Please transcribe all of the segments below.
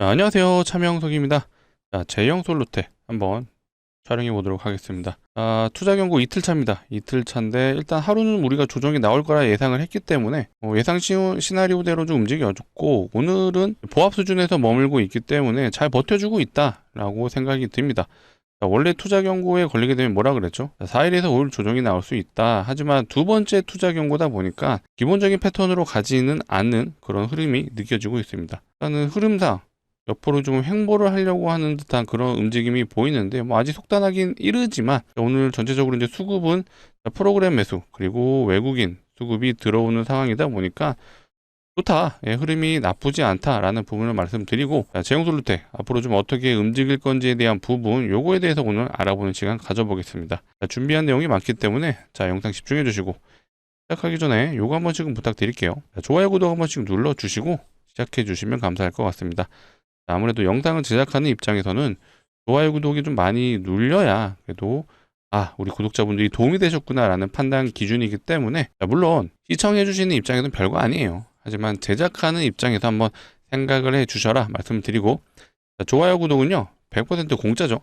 자, 안녕하세요. 차명석입니다. 자, 제형 솔루테 한번 촬영해 보도록 하겠습니다. 자, 투자 경고 이틀 차입니다. 이틀 차인데 일단 하루는 우리가 조정이 나올 거라 예상을 했기 때문에 어, 예상 시, 시나리오대로 좀 움직여줬고 오늘은 보합 수준에서 머물고 있기 때문에 잘 버텨주고 있다 라고 생각이 듭니다. 자, 원래 투자 경고에 걸리게 되면 뭐라 그랬죠? 4일에서 5일 조정이 나올 수 있다. 하지만 두 번째 투자 경고다 보니까 기본적인 패턴으로 가지는 않는 그런 흐름이 느껴지고 있습니다. 일단은 흐름상 옆으로 좀 횡보를 하려고 하는 듯한 그런 움직임이 보이는데 뭐 아직 속단하긴 이르지만 오늘 전체적으로 이제 수급은 프로그램 매수 그리고 외국인 수급이 들어오는 상황이다 보니까 좋다. 예, 흐름이 나쁘지 않다라는 부분을 말씀드리고 자, 제용솔루텍 앞으로 좀 어떻게 움직일 건지에 대한 부분 요거에 대해서 오늘 알아보는 시간 가져보겠습니다. 자, 준비한 내용이 많기 때문에 자 영상 집중해 주시고 시작하기 전에 요거 한 번씩은 부탁드릴게요. 자, 좋아요 구독 한 번씩 눌러 주시고 시작해 주시면 감사할 것 같습니다 아무래도 영상을 제작하는 입장에서는 좋아요 구독이 좀 많이 눌려야 그래도 아 우리 구독자분들이 도움이 되셨구나 라는 판단 기준이기 때문에 자, 물론 시청해 주시는 입장에서는 별거 아니에요. 하지만 제작하는 입장에서 한번 생각을 해 주셔라 말씀드리고 자, 좋아요 구독은요 100% 공짜죠.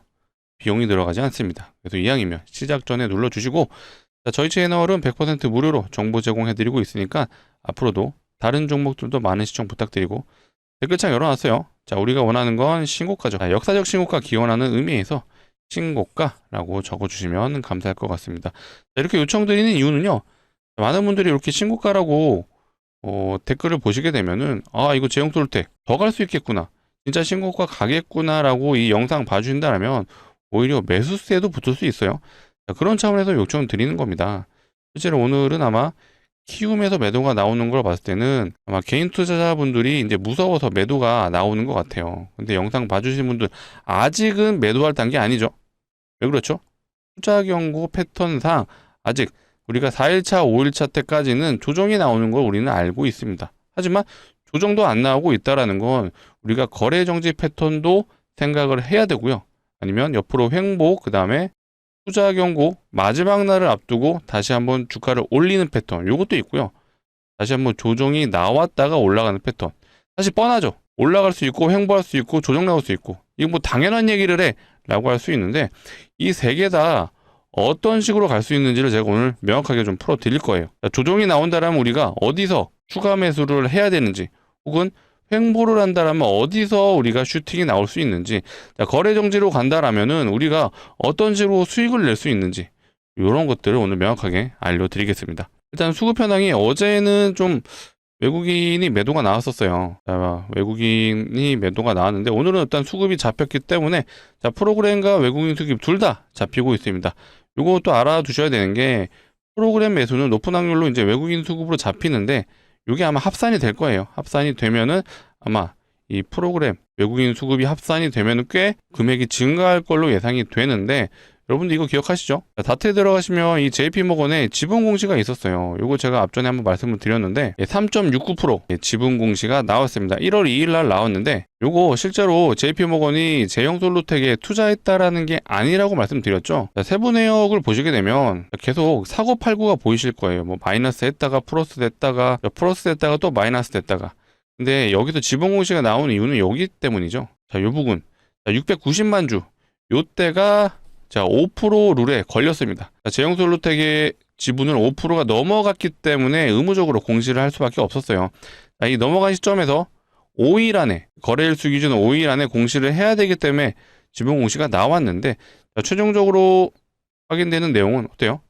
비용이 들어가지 않습니다. 그래서 이왕이면 시작 전에 눌러 주시고 자, 저희 채널은 100% 무료로 정보 제공해 드리고 있으니까 앞으로도 다른 종목들도 많은 시청 부탁드리고 댓글창 열어놨어요. 자, 우리가 원하는 건 신고가죠. 자, 역사적 신고가 기원하는 의미에서 신고가라고 적어주시면 감사할 것 같습니다. 자, 이렇게 요청드리는 이유는요. 많은 분들이 이렇게 신고가라고 어, 댓글을 보시게 되면은 아 이거 제형솔텍 더갈 수 있겠구나. 진짜 신고가 가겠구나라고 이 영상 봐주신다면 오히려 매수세도 붙을 수 있어요. 자, 그런 차원에서 요청 드리는 겁니다. 실제로 오늘은 아마 키움에서 매도가 나오는 걸 봤을 때는 아마 개인 투자자분들이 이제 무서워서 매도가 나오는 것 같아요. 근데 영상 봐주신 분들 아직은 매도할 단계 아니죠. 왜 그렇죠? 투자 경고 패턴상 아직 우리가 4일차, 5일차 때까지는 조정이 나오는 걸 우리는 알고 있습니다. 하지만 조정도 안 나오고 있다라는 건 우리가 거래 정지 패턴도 생각을 해야 되고요. 아니면 옆으로 횡보, 그 다음에 투자 경고 마지막 날을 앞두고 다시 한번 주가를 올리는 패턴 요것도 있고요. 다시 한번 조정이 나왔다가 올라가는 패턴. 사실 뻔하죠. 올라갈 수 있고 횡보할 수 있고 조정 나올 수 있고 이거 뭐 당연한 얘기를 해 라고 할 수 있는데 이 세 개 다 어떤 식으로 갈 수 있는지를 제가 오늘 명확하게 좀 풀어 드릴 거예요. 자, 조정이 나온다라면 우리가 어디서 추가 매수를 해야 되는지 혹은 횡보를 한다라면 어디서 우리가 슈팅이 나올 수 있는지 자, 거래 정지로 간다라면은 우리가 어떤 식으로 수익을 낼 수 있는지 이런 것들을 오늘 명확하게 알려드리겠습니다. 일단 수급 현황이 어제는 좀 외국인이 매도가 나왔었어요. 자, 외국인이 매도가 나왔는데 오늘은 일단 수급이 잡혔기 때문에 자, 프로그램과 외국인 수급 둘 다 잡히고 있습니다. 요것도 알아두셔야 되는 게 프로그램 매수는 높은 확률로 이제 외국인 수급으로 잡히는데 이게 아마 합산이 될 거예요. 합산이 되면은 아마 이 프로그램 외국인 수급이 합산이 되면은 꽤 금액이 증가할 걸로 예상이 되는데 여러분들 이거 기억하시죠? 다트에 들어가시면 이 JP모건에 지분 공시가 있었어요. 이거 제가 앞전에 한번 말씀을 드렸는데 3.69% 예, 지분 공시가 나왔습니다. 1월 2일 날 나왔는데 요거 실제로 JP모건이 제형 솔루텍에 투자했다라는 게 아니라고 말씀드렸죠. 세부 내역을 보시게 되면 계속 사고 팔고가 보이실 거예요. 뭐 마이너스 했다가 플러스 됐다가 플러스 됐다가 또 마이너스 됐다가 근데 여기서 지분 공시가 나오는 이유는 여기 때문이죠. 자, 요 부분. 690만 주. 요때가 자, 5% 룰에 걸렸습니다. 제형솔루텍의 지분은 5%가 넘어갔기 때문에 의무적으로 공시를 할 수밖에 없었어요. 자, 이 넘어간 시점에서 5일 안에 거래일수 기준 5일 안에 공시를 해야 되기 때문에 지분 공시가 나왔는데 자, 최종적으로 확인되는 내용은 어때요?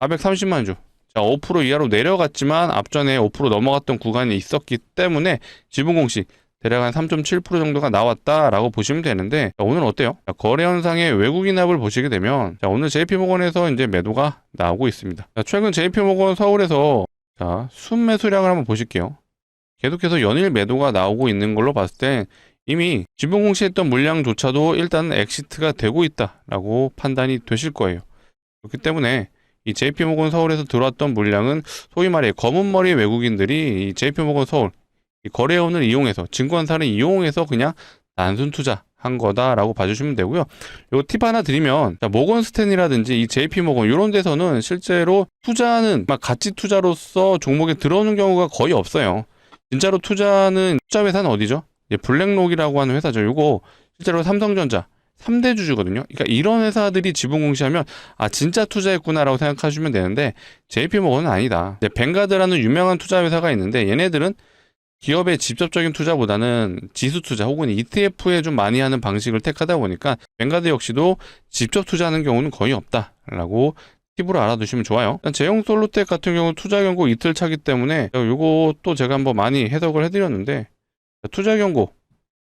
430만 주. 자, 5% 이하로 내려갔지만 앞전에 5% 넘어갔던 구간이 있었기 때문에 지분 공시 대략 한 3.7% 정도가 나왔다라고 보시면 되는데 자, 오늘 어때요? 자, 거래 현상의 외국인 합을 보시게 되면 자, 오늘 JP모건에서 이제 매도가 나오고 있습니다. 자, 최근 JP모건 서울에서 자, 순매수량을 한번 보실게요. 계속해서 연일 매도가 나오고 있는 걸로 봤을 때 이미 지분 공시했던 물량조차도 일단 엑시트가 되고 있다라고 판단이 되실 거예요. 그렇기 때문에 이 JP모건 서울에서 들어왔던 물량은 소위 말해 검은 머리 외국인들이 이 JP모건 서울 이 거래원을 이용해서 증권사를 이용해서 그냥 단순 투자 한 거다라고 봐주시면 되고요. 요 팁 하나 드리면 자, 모건 스탠이라든지 이 JP 모건 이런 데서는 실제로 투자는 막 가치 투자로서 종목에 들어오는 경우가 거의 없어요. 진짜로 투자는 투자 회사는 어디죠? 블랙록이라고 하는 회사죠. 요거 실제로 삼성전자 3대 주주거든요. 그러니까 이런 회사들이 지분 공시하면 아 진짜 투자했구나라고 생각하시면 되는데 JP모건은 아니다. 이제 뱅가드라는 유명한 투자 회사가 있는데 얘네들은 기업의 직접적인 투자보다는 지수 투자 혹은 ETF에 좀 많이 하는 방식을 택하다 보니까 뱅가드 역시도 직접 투자하는 경우는 거의 없다라고 팁으로 알아두시면 좋아요. 제형 솔루텍 같은 경우 투자 경고 이틀 차기 때문에 요것도 제가 한번 많이 해석을 해드렸는데 투자 경고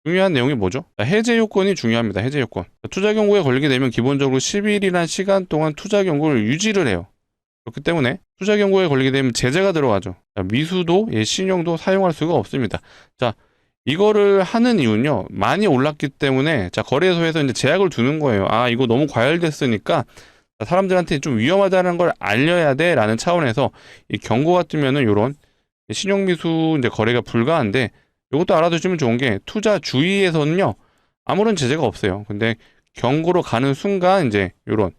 중요한 내용이 뭐죠? 해제 요건이 중요합니다. 해제 요건. 투자 경고에 걸리게 되면 기본적으로 10일이란 시간 동안 투자 경고를 유지를 해요. 그렇기 때문에 투자 경고에 걸리게 되면 제재가 들어가죠. 자, 미수도, 예, 신용도 사용할 수가 없습니다. 자, 이거를 하는 이유는요, 많이 올랐기 때문에, 자, 거래소에서 이제 제약을 두는 거예요. 아, 이거 너무 과열됐으니까, 사람들한테 좀 위험하다는 걸 알려야 돼, 라는 차원에서, 이 경고 같으면은 요런, 신용미수 이제 거래가 불가한데, 이것도 알아두시면 좋은 게, 투자 주의에서는요, 아무런 제재가 없어요. 근데 경고로 가는 순간, 이제, 요런,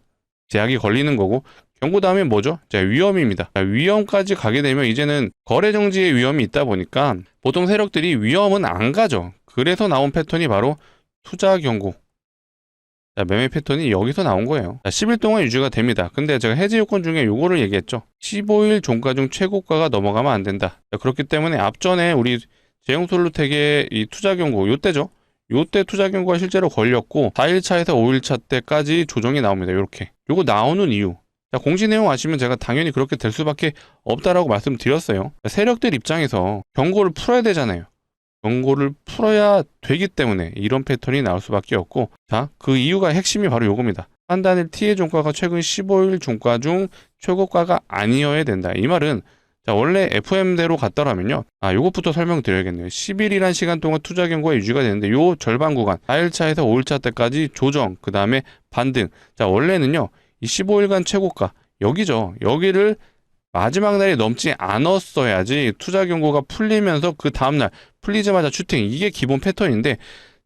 제약이 걸리는 거고, 경고 다음에 뭐죠? 자, 위험입니다. 자, 위험까지 가게 되면 이제는 거래 정지의 위험이 있다 보니까 보통 세력들이 위험은 안 가죠. 그래서 나온 패턴이 바로 투자 경고. 자, 매매 패턴이 여기서 나온 거예요. 자, 10일 동안 유지가 됩니다. 근데 제가 해지 요건 중에 요거를 얘기했죠. 15일 종가 중 최고가가 넘어가면 안 된다. 자, 그렇기 때문에 앞전에 우리 제용솔루텍의 이 투자 경고 요때죠. 요때 투자 경고가 실제로 걸렸고 4일차에서 5일차 때까지 조정이 나옵니다. 이렇게. 요거 나오는 이유. 자, 공시 내용 아시면 제가 당연히 그렇게 될 수밖에 없다라고 말씀드렸어요. 세력들 입장에서 경고를 풀어야 되잖아요. 경고를 풀어야 되기 때문에 이런 패턴이 나올 수밖에 없고, 자, 그 이유가 핵심이 바로 요겁니다. 한 단일 T의 종가가 최근 15일 종가 중 최고가가 아니어야 된다. 이 말은 자, 원래 FM대로 갔더라면요. 아, 요것부터 설명드려야겠네요. 10일이란 시간 동안 투자 경고가 유지가 되는데 요 절반 구간, 4일차에서 5일차 때까지 조정, 그 다음에 반등. 자, 원래는요. 이 15일간 최고가 여기죠. 여기를 마지막 날이 넘지 않았어야지 투자 경고가 풀리면서 그 다음날 풀리자마자 추팅 이게 기본 패턴인데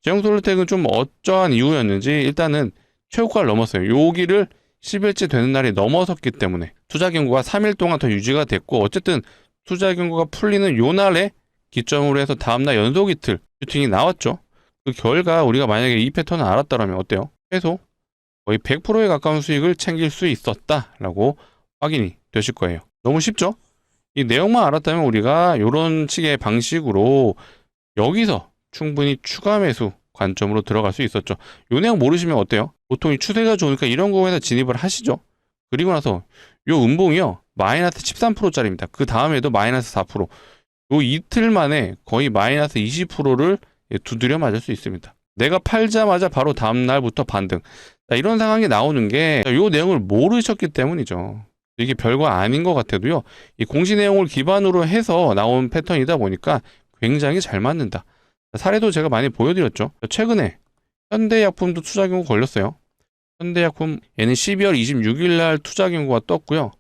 제형솔루텍은 좀 어쩌한 이유였는지 일단은 최고가를 넘었어요. 여기를 10일째 되는 날이 넘어섰기 때문에 투자 경고가 3일 동안 더 유지가 됐고 어쨌든 투자 경고가 풀리는 요 날에 기점으로 해서 다음날 연속 이틀 슈팅이 나왔죠. 그 결과 우리가 만약에 이 패턴을 알았다면 어때요? 최소 거의 100%에 가까운 수익을 챙길 수 있었다라고 확인이 되실 거예요. 너무 쉽죠? 이 내용만 알았다면 우리가 이런 식의 방식으로 여기서 충분히 추가 매수 관점으로 들어갈 수 있었죠. 이 내용 모르시면 어때요? 보통 이 추세가 좋으니까 이런 거에서 진입을 하시죠. 그리고 나서 요 음봉이요. 마이너스 13%짜리입니다. 그 다음에도 마이너스 4%. 요 이틀 만에 거의 마이너스 20%를 두드려 맞을 수 있습니다. 내가 팔자마자 바로 다음 날부터 반등. 자, 이런 상황이 나오는 게 이 내용을 모르셨기 때문이죠. 이게 별거 아닌 것 같아도요. 이 공시 내용을 기반으로 해서 나온 패턴이다 보니까 굉장히 잘 맞는다. 자, 사례도 제가 많이 보여드렸죠. 최근에 현대약품도 투자 경고 걸렸어요. 현대약품 얘는 12월 26일 날 투자 경고가 떴고요.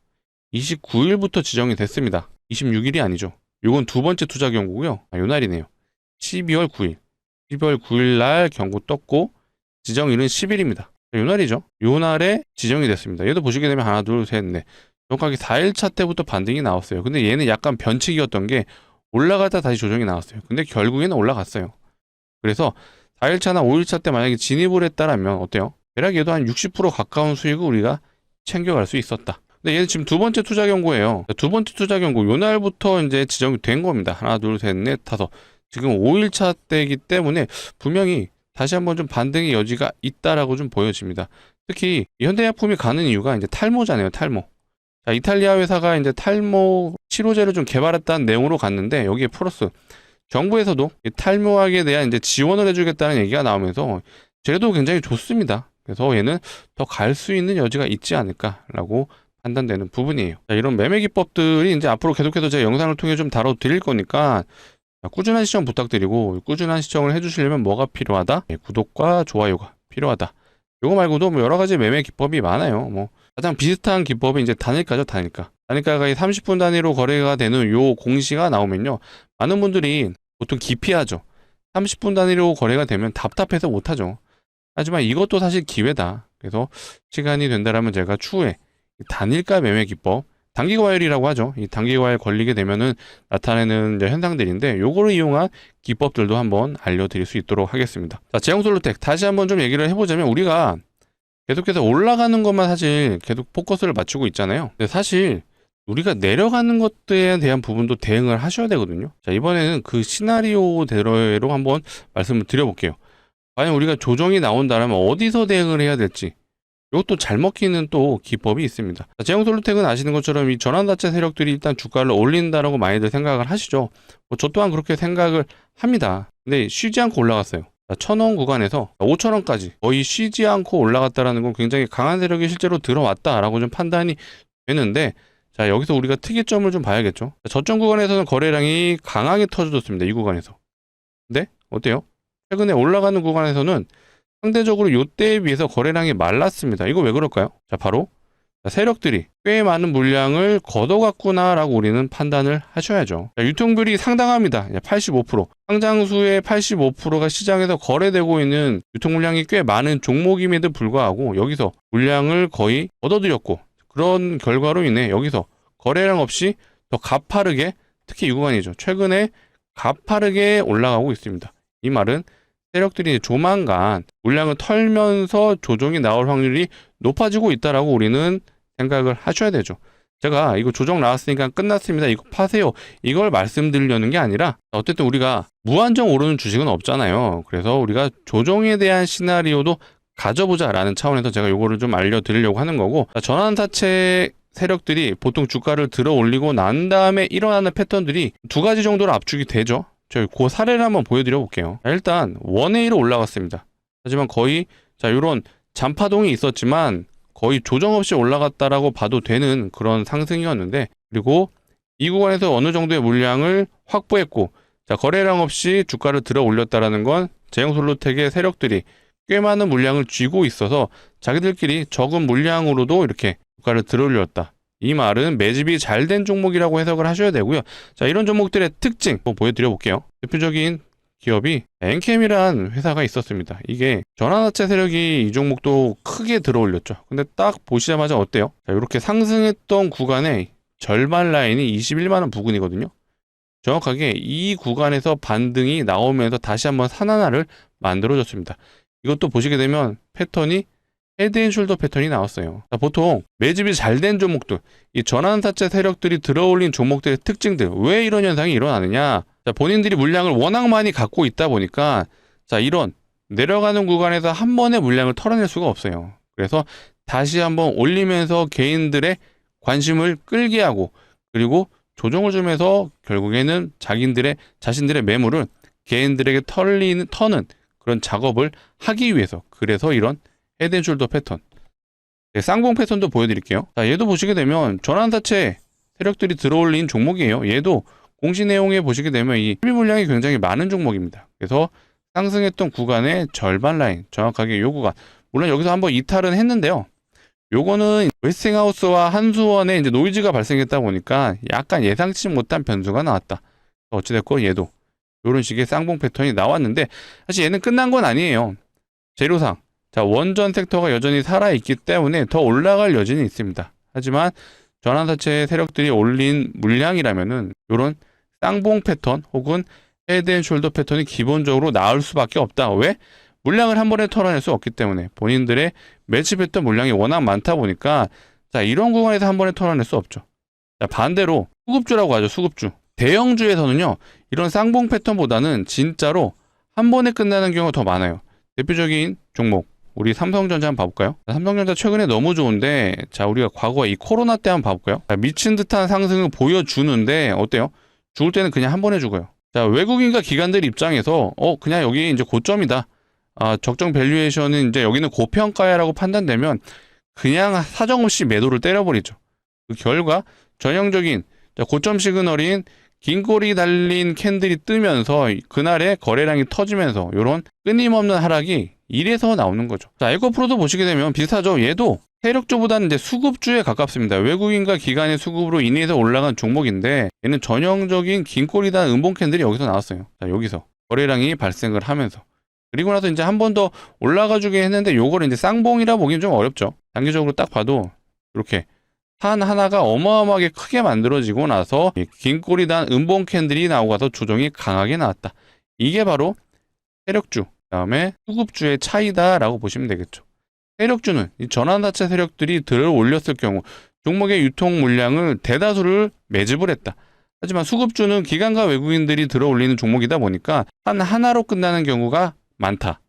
29일부터 지정이 됐습니다. 26일이 아니죠. 요건 두 번째 투자 경고고요. 아, 요 날이네요. 12월 9일. 12월 9일 날 경고 떴고 지정일은 10일입니다. 요 날이죠. 요 날에 지정이 됐습니다. 얘도 보시게 되면 하나, 둘, 셋, 넷. 정확하게 4일차 때부터 반등이 나왔어요. 근데 얘는 약간 변칙이었던 게 올라가다 다시 조정이 나왔어요. 근데 결국에는 올라갔어요. 그래서 4일차나 5일차 때 만약에 진입을 했다라면 어때요? 대략 얘도 한 60% 가까운 수익을 우리가 챙겨갈 수 있었다. 근데 얘는 지금 두 번째 투자 경고예요. 두 번째 투자 경고 요 날부터 이제 지정이 된 겁니다. 하나, 둘, 셋, 넷, 다섯. 지금 5일차 때이기 때문에 분명히 다시 한번 좀 반등의 여지가 있다라고 좀 보여집니다. 특히 현대약품이 가는 이유가 이제 탈모잖아요, 탈모. 자, 이탈리아 회사가 이제 탈모 치료제를 좀 개발했다는 내용으로 갔는데 여기에 플러스 정부에서도 이 탈모학에 대한 이제 지원을 해주겠다는 얘기가 나오면서 제도 굉장히 좋습니다. 그래서 얘는 더 갈 수 있는 여지가 있지 않을까라고 판단되는 부분이에요. 자, 이런 매매 기법들이 이제 앞으로 계속해서 제 영상을 통해 좀 다뤄드릴 거니까 꾸준한 시청 부탁드리고 꾸준한 시청을 해주시려면 뭐가 필요하다? 예, 구독과 좋아요가 필요하다. 이거 말고도 뭐 여러 가지 매매 기법이 많아요. 뭐 가장 비슷한 기법이 이제 단일가죠, 단일가. 단일가가 30분 단위로 거래가 되는 요 공시가 나오면요. 많은 분들이 보통 기피하죠. 30분 단위로 거래가 되면 답답해서 못하죠. 하지만 이것도 사실 기회다. 그래서 시간이 된다라면 제가 추후에 단일가 매매 기법 단기 과열이라고 하죠. 이 단기 과열 걸리게 되면은 나타내는 현상들인데 요거를 이용한 기법들도 한번 알려드릴 수 있도록 하겠습니다. 자, 제형솔로텍 다시 한번 좀 얘기를 해보자면 우리가 계속해서 올라가는 것만 사실 계속 포커스를 맞추고 있잖아요. 근데 사실 우리가 내려가는 것들에 대한 부분도 대응을 하셔야 되거든요. 자, 이번에는 그 시나리오대로 한번 말씀을 드려볼게요. 과연 우리가 조정이 나온다면 어디서 대응을 해야 될지 이것도 잘 먹히는 또 기법이 있습니다. 자, 제형솔루텍은 아시는 것처럼 이 전환자체 세력들이 일단 주가를 올린다라고 많이들 생각을 하시죠. 뭐 저 또한 그렇게 생각을 합니다. 근데 쉬지 않고 올라갔어요. 천원 구간에서 5천원까지 거의 쉬지 않고 올라갔다라는 건 굉장히 강한 세력이 실제로 들어왔다라고 좀 판단이 되는데 자 여기서 우리가 특이점을 좀 봐야겠죠. 자, 저점 구간에서는 거래량이 강하게 터져줬습니다. 이 구간에서. 근데 어때요? 최근에 올라가는 구간에서는 상대적으로 요때에 비해서 거래량이 말랐습니다. 이거 왜 그럴까요? 자 바로 자, 세력들이 꽤 많은 물량을 걷어갔구나라고 우리는 판단을 하셔야죠. 자, 유통비율이 상당합니다. 85%. 상장수의 85%가 시장에서 거래되고 있는 유통 물량이 꽤 많은 종목임에도 불구하고 여기서 물량을 거의 얻어들였고 그런 결과로 인해 여기서 거래량 없이 더 가파르게 특히 이 구간이죠. 최근에 가파르게 올라가고 있습니다. 이 말은 세력들이 조만간 물량을 털면서 조정이 나올 확률이 높아지고 있다라고 우리는 생각을 하셔야 되죠. 제가 이거 조정 나왔으니까 끝났습니다. 이거 파세요. 이걸 말씀드리려는 게 아니라 어쨌든 우리가 무한정 오르는 주식은 없잖아요. 그래서 우리가 조정에 대한 시나리오도 가져보자 라는 차원에서 제가 이거를 좀 알려드리려고 하는 거고 전환사채 세력들이 보통 주가를 들어 올리고 난 다음에 일어나는 패턴들이 두 가지 정도로 압축이 되죠. 저희 그 사례를 한번 보여드려 볼게요. 자, 일단 원웨이로 올라갔습니다. 하지만 거의 자 이런 잔파동이 있었지만 거의 조정 없이 올라갔다라고 봐도 되는 그런 상승이었는데 그리고 이 구간에서 어느 정도의 물량을 확보했고 자 거래량 없이 주가를 들어 올렸다라는 건 제형솔로텍의 세력들이 꽤 많은 물량을 쥐고 있어서 자기들끼리 적은 물량으로도 이렇게 주가를 들어 올렸다. 이 말은 매집이 잘 된 종목이라고 해석을 하셔야 되고요. 자, 이런 종목들의 특징 뭐 보여드려 볼게요. 대표적인 기업이 엔캠이란 회사가 있었습니다. 이게 전환하체 세력이 이 종목도 크게 들어 올렸죠. 근데 딱 보시자마자 어때요? 자, 이렇게 상승했던 구간에 절반 라인이 21만원 부근이거든요. 정확하게 이 구간에서 반등이 나오면서 다시 한번 산하나를 만들어줬습니다. 이것도 보시게 되면 패턴이 헤드앤숄더 패턴이 나왔어요. 자, 보통 매집이 잘 된 종목들, 이 전환사채 세력들이 들어올린 종목들의 특징들, 왜 이런 현상이 일어나느냐? 자, 본인들이 물량을 워낙 많이 갖고 있다 보니까 자, 이런 내려가는 구간에서 한 번에 물량을 털어낼 수가 없어요. 그래서 다시 한번 올리면서 개인들의 관심을 끌게 하고 그리고 조정을 주면서 결국에는 자기들의 자신들의 매물을 개인들에게 털리는 터는 그런 작업을 하기 위해서 그래서 이런 헤드앤숄더 패턴. 네, 쌍봉 패턴도 보여드릴게요. 자 얘도 보시게 되면 전환사채 세력들이 들어올린 종목이에요. 얘도 공시 내용에 보시게 되면 이 소비 물량이 굉장히 많은 종목입니다. 그래서 상승했던 구간의 절반 라인 정확하게 요 구간. 물론 여기서 한번 이탈은 했는데요. 요거는 웨스팅하우스와 한수원에 이제 노이즈가 발생했다 보니까 약간 예상치 못한 변수가 나왔다. 어찌됐건 얘도 이런 식의 쌍봉 패턴이 나왔는데 사실 얘는 끝난 건 아니에요. 재료상 자, 원전 섹터가 여전히 살아있기 때문에 더 올라갈 여지는 있습니다. 하지만 전환사채 세력들이 올린 물량이라면은 이런 쌍봉 패턴 혹은 헤드앤숄더 패턴이 기본적으로 나올 수밖에 없다. 왜? 물량을 한 번에 털어낼 수 없기 때문에 본인들의 매집했던 물량이 워낙 많다 보니까 자 이런 구간에서 한 번에 털어낼 수 없죠. 자 반대로 수급주라고 하죠. 수급주. 대형주에서는요 이런 쌍봉 패턴보다는 진짜로 한 번에 끝나는 경우가 더 많아요. 대표적인 종목 우리 삼성전자 한번 봐볼까요? 자, 삼성전자 최근에 너무 좋은데 자 우리가 과거 이 코로나 때 한번 봐볼까요? 자, 미친 듯한 상승을 보여주는데 어때요? 죽을 때는 그냥 한 번에 죽어요. 자 외국인과 기관들 입장에서 어 그냥 여기 이제 고점이다. 아 적정 밸류에이션은 이제 여기는 고평가야라고 판단되면 그냥 사정없이 매도를 때려버리죠. 그 결과 전형적인 자, 고점 시그널인 긴 꼬리 달린 캔들이 뜨면서 그날의 거래량이 터지면서 이런 끊임없는 하락이 이래서 나오는 거죠. 자, 에코 프로도 보시게 되면 비슷하죠. 얘도 세력주보다는 이제 수급주에 가깝습니다. 외국인과 기관의 수급으로 인해서 올라간 종목인데 얘는 전형적인 긴 꼬리단 음봉 캔들이 여기서 나왔어요. 자, 여기서 거래량이 발생을 하면서 그리고 나서 이제 한 번 더 올라가 주게 했는데 요걸 이제 쌍봉이라 보기는 좀 어렵죠. 단기적으로 딱 봐도 이렇게 산 하나가 어마어마하게 크게 만들어지고 나서 이긴 꼬리 단 음봉 캔들이 나오고서 조정이 강하게 나왔다. 이게 바로 세력주, 그다음에 수급주의 차이다라고 보시면 되겠죠. 세력주는 이 전환사채 세력들이 들어 올렸을 경우 종목의 유통 물량을 대다수를 매집을 했다. 하지만 수급주는 기관과 외국인들이 들어 올리는 종목이다 보니까 한 하나로 끝나는 경우가 많다.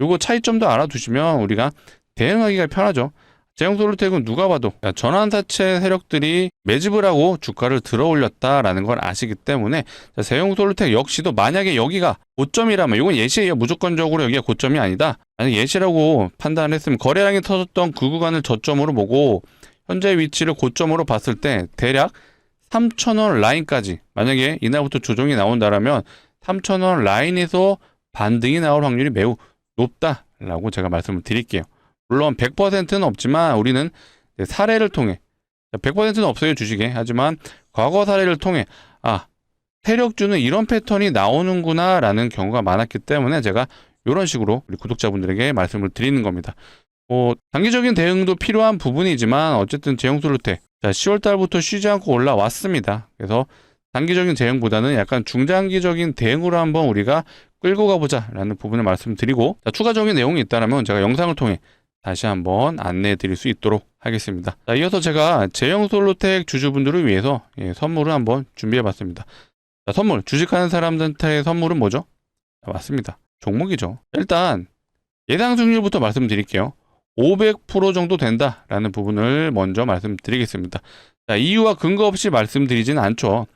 요거 차이점도 알아두시면 우리가 대응하기가 편하죠. 제형솔루텍은 누가 봐도 전환사채 세력들이 매집을 하고 주가를 들어 올렸다라는 걸 아시기 때문에 제형솔루텍 역시도 만약에 여기가 고점이라면 이건 예시예요. 무조건적으로 여기가 고점이 아니다. 만약 예시라고 판단했으면 거래량이 터졌던 그 구간을 저점으로 보고 현재 위치를 고점으로 봤을 때 대략 3,000원 라인까지 만약에 이날부터 조정이 나온다라면 3,000원 라인에서 반등이 나올 확률이 매우 높다라고 제가 말씀을 드릴게요. 물론 100%는 없지만 우리는 사례를 통해 100%는 없어요 주식에 하지만 과거 사례를 통해 아 세력주는 이런 패턴이 나오는구나 라는 경우가 많았기 때문에 제가 이런 식으로 우리 구독자분들에게 말씀을 드리는 겁니다. 뭐 단기적인 대응도 필요한 부분이지만 어쨌든 제형솔루텍 자 10월 달부터 쉬지 않고 올라왔습니다. 그래서 단기적인 대응보다는 약간 중장기적인 대응으로 한번 우리가 끌고 가보자 라는 부분을 말씀드리고 자, 추가적인 내용이 있다면 제가 영상을 통해 다시 한번 안내해 드릴 수 있도록 하겠습니다. 자, 이어서 제가 제형솔루텍 주주분들을 위해서 예, 선물을 한번 준비해 봤습니다. 자, 선물 주식하는 사람들한테 선물은 뭐죠? 자, 맞습니다. 종목이죠. 일단 예상 수익률부터 말씀드릴게요. 500% 정도 된다라는 부분을 먼저 말씀드리겠습니다. 자, 이유와 근거 없이 말씀드리진 않죠.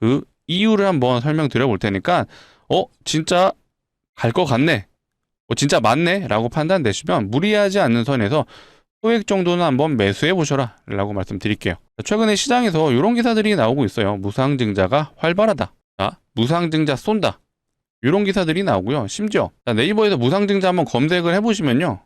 그 이유를 한번 설명드려 볼 테니까 어 진짜 갈 것 같네 어, 진짜 맞네? 라고 판단되시면 무리하지 않는 선에서 소액 정도는 한번 매수해 보셔라 라고 말씀드릴게요. 최근에 시장에서 이런 기사들이 나오고 있어요. 무상증자가 활발하다. 자, 무상증자 쏜다. 이런 기사들이 나오고요. 심지어 자, 네이버에서 무상증자 한번 검색을 해보시면요.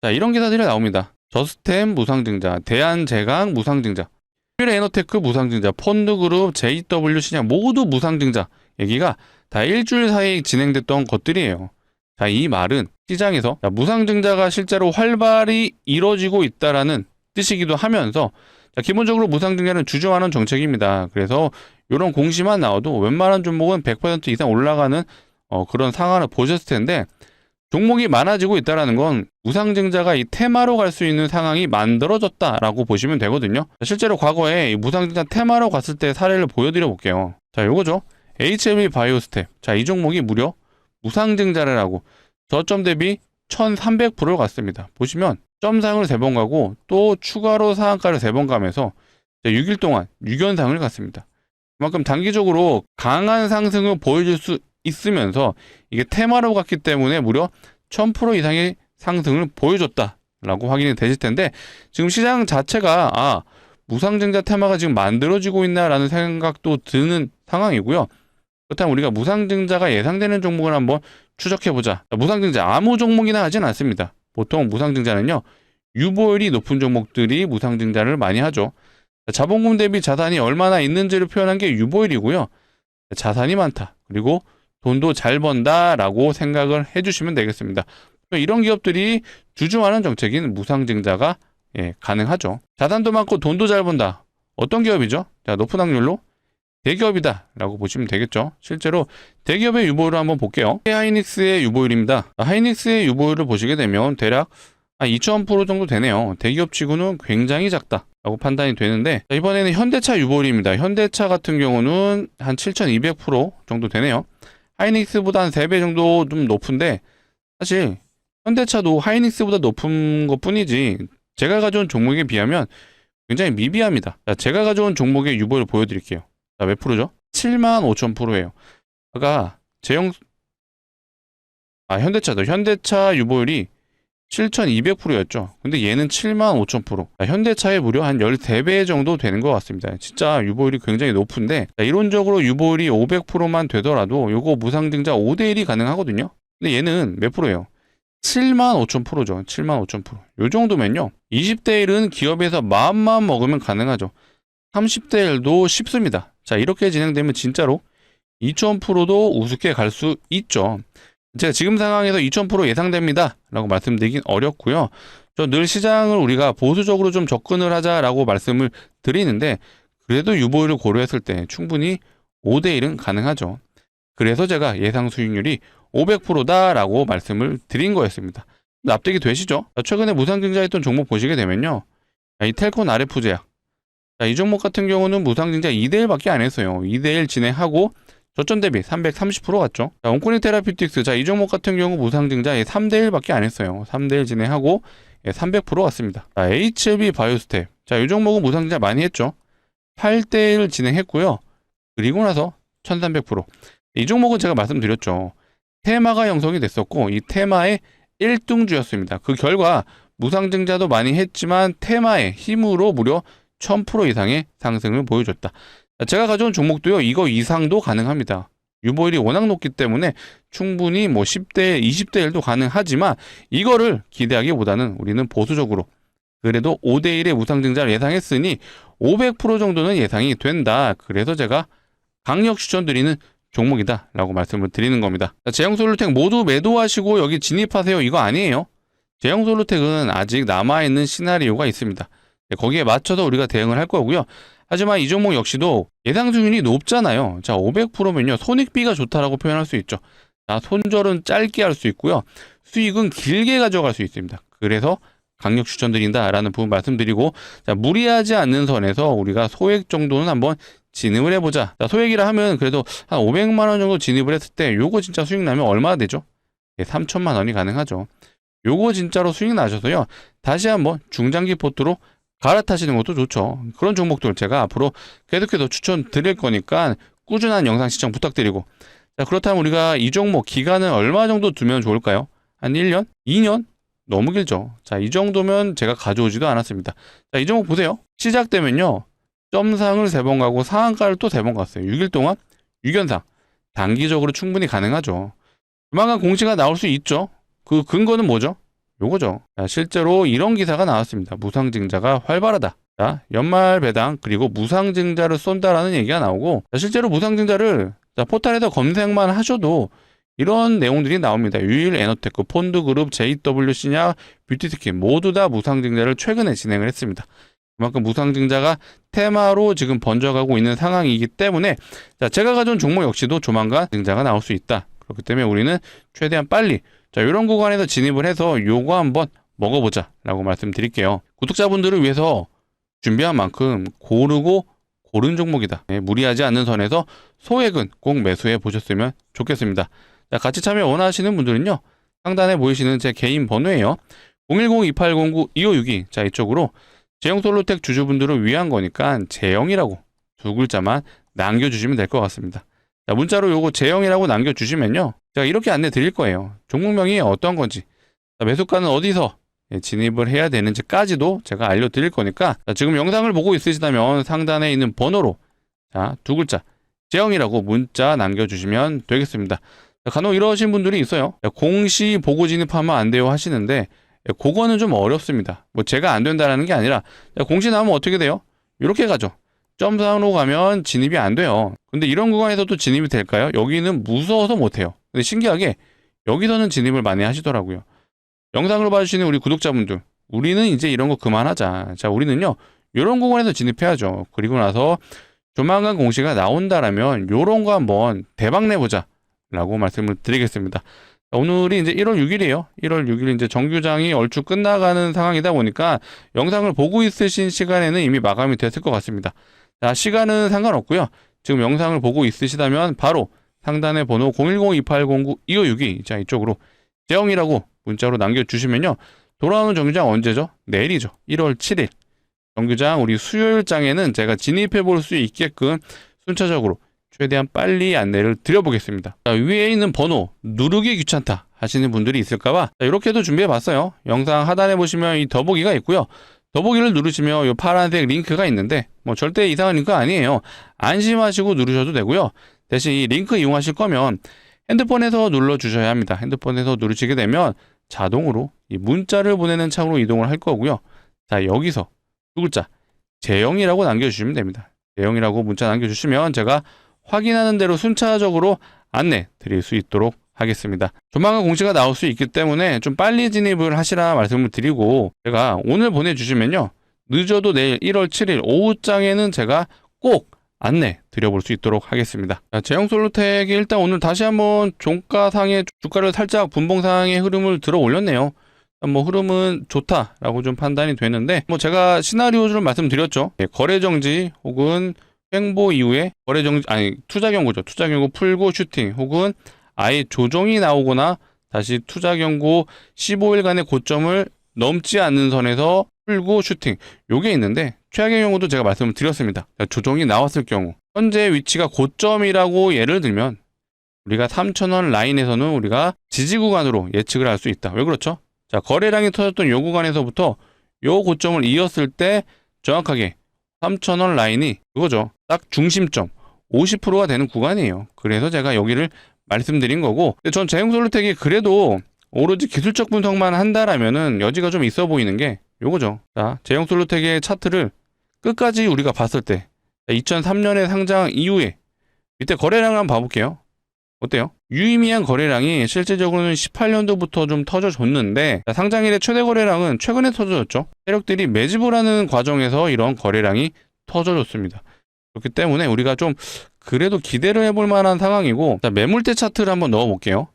자 이런 기사들이 나옵니다. 저스템 무상증자 대한제강 무상증자 퓨레 에너테크 무상증자, 펀드그룹, JW 시장 모두 무상증자 얘기가 다 일주일 사이에 진행됐던 것들이에요. 자, 이 말은 시장에서 자, 무상증자가 실제로 활발히 이뤄지고 있다라는 뜻이기도 하면서 자, 기본적으로 무상증자는 주저하는 정책입니다. 그래서 이런 공시만 나와도 웬만한 종목은 100% 이상 올라가는 어, 그런 상황을 보셨을 텐데 종목이 많아지고 있다라는 건 무상증자가 이 테마로 갈 수 있는 상황이 만들어졌다라고 보시면 되거든요. 실제로 과거에 이 무상증자 테마로 갔을 때 사례를 보여드려 볼게요. 자, 요거죠. HLB 바이오스텝. 자, 이 종목이 무려 무상증자를 하고 저점 대비 1300%를 갔습니다. 보시면 점 상을 세번 가고 또 추가로 상한가를 세번 가면서 6일 동안 6연상을 갔습니다. 그만큼 단기적으로 강한 상승을 보여줄 수 있으면서 이게 테마로 갔기 때문에 무려 1000% 이상의 상승을 보여줬다라고 확인이 되실 텐데 지금 시장 자체가 아 무상증자 테마가 지금 만들어지고 있나라는 생각도 드는 상황이고요. 그렇다면 우리가 무상증자가 예상되는 종목을 한번 추적해보자. 무상증자 아무 종목이나 하진 않습니다. 보통 무상증자는요 유보율이 높은 종목들이 무상증자를 많이 하죠. 자본금 대비 자산이 얼마나 있는지를 표현한 게 유보율이고요. 자산이 많다. 그리고 돈도 잘 번다라고 생각을 해주시면 되겠습니다. 이런 기업들이 주중하는 정책인 무상증자가 예, 가능하죠. 자산도 많고 돈도 잘 번다. 어떤 기업이죠? 자, 높은 확률로 대기업이다라고 보시면 되겠죠. 실제로 대기업의 유보율을 한번 볼게요. 하이닉스의 유보율입니다. 하이닉스의 유보율을 보시게 되면 대략 한2,000% 정도 되네요. 대기업 치고는 굉장히 작다 라고 판단이 되는데 자, 이번에는 현대차 유보율입니다. 현대차 같은 경우는 한 7,200% 정도 되네요. 하이닉스보다 한 3배 정도 좀 높은데 사실 현대차도 하이닉스보다 높은 것 뿐이지 제가 가져온 종목에 비하면 굉장히 미비합니다. 자, 제가 가져온 종목의 유보를 보여드릴게요. 자, 몇 프로죠? 7만 5천 프로예요. 아까 제형 아 현대차도 현대차 유보율이 7,200%였죠. 근데 얘는 7만 5천 프로. 자, 현대차에 무려 한 13배 정도 되는 것 같습니다. 진짜 유보율이 굉장히 높은데 자, 이론적으로 유보율이 500%만 되더라도 요거 무상증자 5대1이 가능하거든요. 근데 얘는 몇 프로예요? 7만 5천 프로죠. 7만 5천 프로. 요 정도면요. 20대 1은 기업에서 마음만 먹으면 가능하죠. 30대 1도 쉽습니다. 자, 이렇게 진행되면 진짜로 2000%도 우습게 갈 수 있죠. 제가 지금 상황에서 2000% 예상됩니다. 라고 말씀드리긴 어렵고요. 저 늘 시장을 우리가 보수적으로 좀 접근을 하자라고 말씀을 드리는데 그래도 유보율을 고려했을 때 충분히 5대 1은 가능하죠. 그래서 제가 예상 수익률이 500%다라고 말씀을 드린 거였습니다. 납득이 되시죠? 자, 최근에 무상증자했던 종목 보시게 되면요. 자, 이 텔콘 RF 제약. 자, 이 종목 같은 경우는 무상증자 2대1밖에 안 했어요. 2대1 진행하고 저점 대비 330% 갔죠. 자, 온코니 테라피틱스. 자, 이 종목 같은 경우 무상증자 3대1밖에 안 했어요. 3대1 진행하고 300% 갔습니다. 자, HLB 바이오스텝. 자, 이 종목은 무상증자 많이 했죠. 8대1 진행했고요. 그리고 나서 1300%. 이 종목은 제가 말씀드렸죠. 테마가 형성이 됐었고 이 테마의 1등주였습니다. 그 결과 무상증자도 많이 했지만 테마의 힘으로 무려 1000% 이상의 상승을 보여줬다. 제가 가져온 종목도요. 이거 이상도 가능합니다. 유보율이 워낙 높기 때문에 충분히 뭐 10대 20대 1도 가능하지만 이거를 기대하기보다는 우리는 보수적으로 그래도 5대 1의 무상증자를 예상했으니 500% 정도는 예상이 된다. 그래서 제가 강력 추천드리는 종목이다라고 말씀을 드리는 겁니다. 제형솔루텍 모두 매도하시고 여기 진입하세요. 이거 아니에요. 제형솔루텍은 아직 남아있는 시나리오가 있습니다. 네, 거기에 맞춰서 우리가 대응을 할 거고요. 하지만 이 종목 역시도 예상 수익률이 높잖아요. 자, 500%면요. 손익비가 좋다라고 표현할 수 있죠. 자, 손절은 짧게 할 수 있고요. 수익은 길게 가져갈 수 있습니다. 그래서 강력 추천드린다라는 부분 말씀드리고 자, 무리하지 않는 선에서 우리가 소액 정도는 한번 진입을 해보자. 자, 소액이라 하면 그래도 한 500만 원 정도 진입을 했을 때 요거 진짜 수익 나면 얼마나 되죠? 예, 3천만 원이 가능하죠. 요거 진짜로 수익 나셔서요. 다시 한번 중장기 포트로 갈아타시는 것도 좋죠. 그런 종목들 제가 앞으로 계속해서 추천드릴 거니까 꾸준한 영상 시청 부탁드리고 자, 그렇다면 우리가 이 종목 기간은 얼마 정도 두면 좋을까요? 한 1년? 2년? 너무 길죠. 자, 이 정도면 제가 가져오지도 않았습니다. 자, 이 종목 보세요. 시작되면요. 점상을 세 번 가고 상한가를 또 세 번 갔어요. 6일 동안 6연상. 단기적으로 충분히 가능하죠. 조만간 공시가 나올 수 있죠. 그 근거는 뭐죠? 요거죠. 자, 실제로 이런 기사가 나왔습니다. 무상증자가 활발하다. 자, 연말 배당 그리고 무상증자를 쏜다라는 얘기가 나오고 자, 실제로 무상증자를 자, 포탈에서 검색만 하셔도 이런 내용들이 나옵니다. 유일 에너테크, 폰드그룹, JWC냐, 뷰티스킨 모두 다 무상증자를 최근에 진행을 했습니다. 그만큼 무상증자가 테마로 지금 번져가고 있는 상황이기 때문에 자, 제가 가져온 종목 역시도 조만간 증자가 나올 수 있다. 그렇기 때문에 우리는 최대한 빨리 자, 이런 구간에서 진입을 해서 요거 한번 먹어보자 라고 말씀드릴게요. 구독자분들을 위해서 준비한 만큼 고르고 고른 종목이다. 네, 무리하지 않는 선에서 소액은 꼭 매수해 보셨으면 좋겠습니다. 자, 같이 참여 원하시는 분들은요. 상단에 보이시는 제 개인 번호예요. 010-2809-2562. 자, 이쪽으로 제형솔로텍 주주분들을 위한 거니까 제형이라고 두 글자만 남겨주시면 될 것 같습니다. 자, 문자로 요거 제형이라고 남겨주시면요. 제가 이렇게 안내 드릴 거예요. 종목명이 어떤 건지, 자, 매수가는 어디서 예, 진입을 해야 되는지까지도 제가 알려드릴 거니까 자, 지금 영상을 보고 있으시다면 상단에 있는 번호로 자, 두 글자 제형이라고 문자 남겨주시면 되겠습니다. 자, 간혹 이러신 분들이 있어요. 야, 공시 보고 진입하면 안 돼요 하시는데 야, 그거는 좀 어렵습니다. 뭐 제가 안 된다라는 게 아니라 야, 공시 나오면 어떻게 돼요? 이렇게 가죠. 점상으로 가면 진입이 안 돼요. 근데 이런 구간에서도 진입이 될까요? 여기는 무서워서 못해요. 근데 신기하게 여기서는 진입을 많이 하시더라고요. 영상을 봐주시는 우리 구독자분들, 우리는 이제 이런 거 그만하자. 자, 우리는요, 이런 구간에서 진입해야죠. 그리고 나서 조만간 공시가 나온다라면 요런 거 한번 대박 내보자. 라고 말씀을 드리겠습니다. 오늘이 이제 1월 6일이에요. 1월 6일 이제 정규장이 얼추 끝나가는 상황이다 보니까 영상을 보고 있으신 시간에는 이미 마감이 됐을 것 같습니다. 자, 시간은 상관없고요. 지금 영상을 보고 있으시다면 바로 상단의 번호 010-2809-2562. 자, 이쪽으로 제형이라고 문자로 남겨주시면요. 돌아오는 정규장 언제죠? 내일이죠. 1월 7일. 정규장 우리 수요일장에는 제가 진입해 볼 수 있게끔 순차적으로 최대한 빨리 안내를 드려보겠습니다. 자, 위에 있는 번호 누르기 귀찮다 하시는 분들이 있을까봐 이렇게도 준비해 봤어요. 영상 하단에 보시면 이 더보기가 있고요. 더보기를 누르시면 이 파란색 링크가 있는데 뭐 절대 이상한 링크 아니에요. 안심하시고 누르셔도 되고요. 대신 이 링크 이용하실 거면 핸드폰에서 눌러 주셔야 합니다. 핸드폰에서 누르시게 되면 자동으로 이 문자를 보내는 창으로 이동을 할 거고요. 자, 여기서 두 글자 제형이라고 남겨주시면 됩니다. 제형이라고 문자 남겨주시면 제가 확인하는 대로 순차적으로 안내 드릴 수 있도록 하겠습니다. 조만간 공시가 나올 수 있기 때문에 좀 빨리 진입을 하시라 말씀을 드리고 제가 오늘 보내주시면요. 늦어도 내일 1월 7일 오후장에는 제가 꼭 안내 드려볼 수 있도록 하겠습니다. 자, 제형솔루텍이 일단 오늘 다시 한번 종가상의 주가를 살짝 분봉상의 흐름을 들어 올렸네요. 뭐 흐름은 좋다라고 좀 판단이 되는데 뭐 제가 시나리오를 말씀드렸죠. 예, 거래 정지 혹은 횡보 이후에 거래 정지 아니 투자 경고죠. 투자 경고 풀고 슈팅 혹은 아예 조정이 나오거나 다시 투자 경고 15일간의 고점을 넘지 않는 선에서 풀고 슈팅 요게 있는데 최악의 경우도 제가 말씀을 드렸습니다. 조정이 나왔을 경우 현재 위치가 고점이라고 예를 들면 우리가 3,000원 라인에서는 우리가 지지 구간으로 예측을 할 수 있다. 왜 그렇죠? 자, 거래량이 터졌던 요 구간에서부터 요 고점을 이었을 때 정확하게 3,000원 라인이 그거죠. 딱 중심점 50%가 되는 구간이에요. 그래서 제가 여기를 말씀드린 거고 전 제형솔루텍이 그래도 오로지 기술적 분석만 한다라면은 여지가 좀 있어 보이는 게 요거죠. 자, 제형솔루텍의 차트를 끝까지 우리가 봤을 때 2003년에 상장 이후에 이때 거래량을 한번 봐볼게요. 어때요? 유의미한 거래량이 실제적으로는 18년도부터 좀 터져줬는데 자, 상장일의 최대 거래량은 최근에 터져졌죠. 세력들이 매집을 하는 과정에서 이런 거래량이 터져줬습니다. 그렇기 때문에 우리가 좀 그래도 기대를 해볼 만한 상황이고 자, 매물대 차트를 한번 넣어볼게요.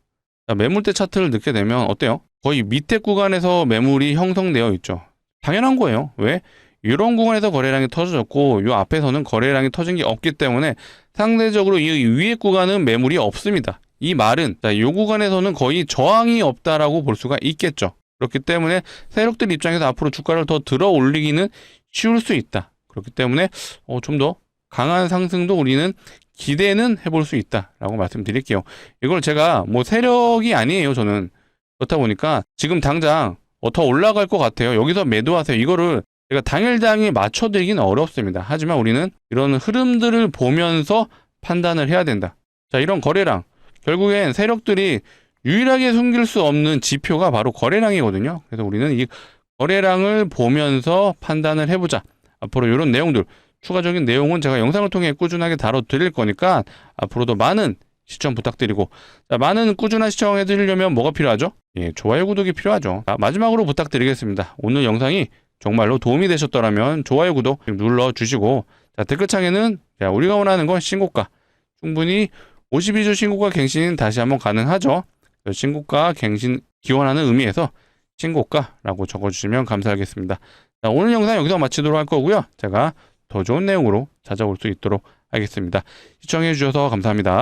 자, 매물대 차트를 넣게 되면 어때요? 거의 밑에 구간에서 매물이 형성되어 있죠. 당연한 거예요. 왜? 이런 구간에서 거래량이 터져졌고 이 앞에서는 거래량이 터진 게 없기 때문에 상대적으로 이 위에 구간은 매물이 없습니다. 이 말은 자, 이 구간에서는 거의 저항이 없다라고 볼 수가 있겠죠. 그렇기 때문에 세력들 입장에서 앞으로 주가를 더 들어 올리기는 쉬울 수 있다. 그렇기 때문에 어, 좀더 강한 상승도 우리는 기대는 해볼 수 있다라고 말씀드릴게요. 이걸 제가 뭐 세력이 아니에요. 저는 그렇다 보니까 지금 당장 어, 더 올라갈 것 같아요. 여기서 매도하세요. 이거를 제가 당일당일 맞춰드리기는 어렵습니다. 하지만 우리는 이런 흐름들을 보면서 판단을 해야 된다. 자, 이런 거래량. 결국엔 세력들이 유일하게 숨길 수 없는 지표가 바로 거래량이거든요. 그래서 우리는 이 거래량을 보면서 판단을 해보자. 앞으로 이런 내용들, 추가적인 내용은 제가 영상을 통해 꾸준하게 다뤄드릴 거니까 앞으로도 많은 시청 부탁드리고 자, 많은 꾸준한 시청해 드리려면 뭐가 필요하죠? 예, 좋아요, 구독이 필요하죠. 자, 마지막으로 부탁드리겠습니다. 오늘 영상이 정말로 도움이 되셨더라면 좋아요, 구독 눌러주시고 자, 댓글창에는 자, 우리가 원하는 건 신고가 충분히 52주 신고가 갱신 다시 한번 가능하죠. 그래서 신고가 갱신 기원하는 의미에서 신고가라고 적어주시면 감사하겠습니다. 자, 오늘 영상 여기서 마치도록 할 거고요. 제가 더 좋은 내용으로 찾아올 수 있도록 하겠습니다. 시청해 주셔서 감사합니다.